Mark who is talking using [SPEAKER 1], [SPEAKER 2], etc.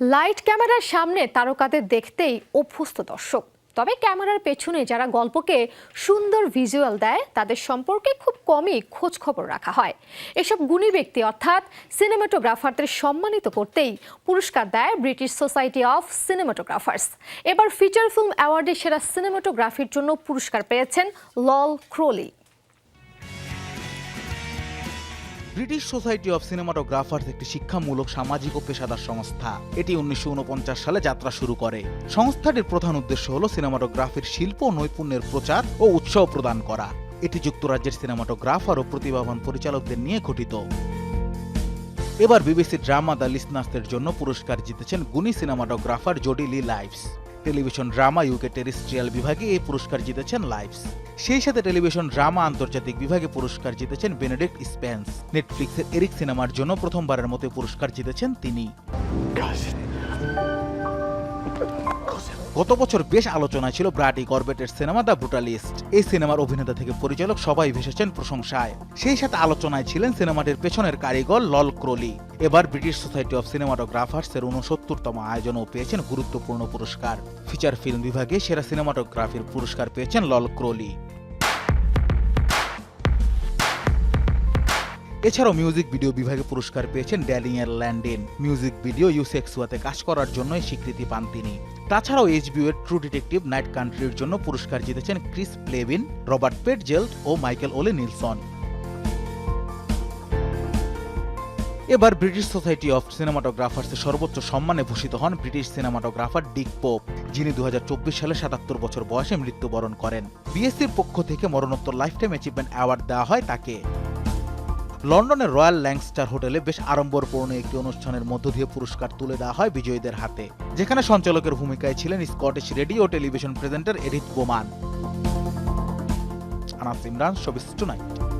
[SPEAKER 1] Light ক্যামেরার সামনে তারকাদের দেখতেই অভ্যস্ত দর্শক। তবে ক্যামেরার পেছনে যারা গল্পকে সুন্দর ভিজুয়াল দেয়, তাদের সম্পর্কে খুব কমই খোঁজ খবর রাখা হয়। এসব গুণী ব্যক্তি অর্থাৎ সিনেমাটোগ্রাফারদের সম্মানিত করতেই পুরস্কার দেয় ব্রিটিশ সোসাইটি অফ সিনেমাটোগ্রাফার্স এবার ফিচার ফিল্ম অ্যাওয়ার্ডে সেরা সিনেমাটোগ্রাফির জন্য পুরস্কার পেয়েছেন Lol Crawley.
[SPEAKER 2] British Society of Cinematographers একটি শিক্ষামূলক সামাজিক ও পেশাদার সংস্থা। এটি উনিশশো উনপঞ্চাশ সালে যাত্রা শুরু করে। সংস্থাটির প্রধান উদ্দেশ্য হল সিনেমাটোগ্রাফির শিল্প ও নৈপুণ্যের প্রচার ও উৎসাহ প্রদান করা। এটি যুক্তরাজ্যের সিনেমাটোগ্রাফার ও প্রতিভাবান পরিচালকদের নিয়ে গঠিত। এবার বিবিসি ড্রামা দ্য লিসনার্সের জন্য পুরস্কার জিতেছেন গুণী cinematographer Jody Lee Lipes. Television drama UK terrestrial বিভাগে এই পুরস্কার জিতেছেন লাইভস সেই সাথে টেলিভিশন ড্রামা আন্তর্জাতিক বিভাগে পুরস্কার জিতেছেন বেনেডিক্ট স্পেন্স। নেটফ্লিক্সের এরিক সিনেমার জন্য প্রথমবারের মতো পুরস্কার জিতেছেন তিনি। গত বছর বেশ আলোচনায় ছিল ব্রাডি করবেটের সিনেমা দ্য ব্রুটালিস্ট। এই সিনেমার অভিনেতা থেকে পরিচালক সবাই ভেসেছেন প্রশংসায়। সেই সাথে আলোচনায় ছিলেন সিনেমাটির পেছনের কারিগর লল ক্রোলি। এবার ব্রিটিশ সোসাইটি অফ সিনেমাটোগ্রাফার্স এর উনসত্তরতম আয়োজনও পেয়েছেন গুরুত্বপূর্ণ পুরস্কার। ফিচার ফিল্ম বিভাগে সেরা সিনেমাটোগ্রাফির পুরস্কার পেয়েছেন লল ক্রোলি। এছাড়াও মিউজিক ভিডিও বিভাগে পুরস্কার পেয়েছেন ড্যানিয়েল ল্যান্ডেন। মিউজিক ভিডিও ইউসেক্সুয়াতে কাজ করার জন্যই স্বীকৃতি পান তিনি। তাছাড়াও এইচবিও এর ট্রু ডিটেকটিভ নাইট কান্ট্রির জন্য পুরস্কার জিতেছেন ক্রিস প্লেভিন রবার্ট পেটজেল্ট ও মাইকেল ওলে নিলসন এবার ব্রিটিশ সোসাইটি অফ সিনেমাটোগ্রাফার্সের সর্বোচ্চ সম্মানে ভূষিত হন ব্রিটিশ সিনেমাটোগ্রাফার ডিক পোপ যিনি দু হাজার চব্বিশ সালে সাতাত্তর বছর বয়সে মৃত্যুবরণ করেন। বিএসসির পক্ষ থেকে মরণোত্তর লাইফ টাইম অ্যাচিভমেন্ট অ্যাওয়ার্ড দেওয়া হয় তাকে। লন্ডনের রয়্যাল ল্যাংস্টার হোটেলে বেশ আড়ম্বরপূর্ণ একটি অনুষ্ঠানের মধ্য দিয়ে পুরস্কার তুলে দেওয়া হয় বিজয়ীদের হাতে। যেখানে সঞ্চালকের ভূমিকায় ছিলেন Scottish radio television presenter Edith Bowman. Anas Imran, Showbiz Tonight.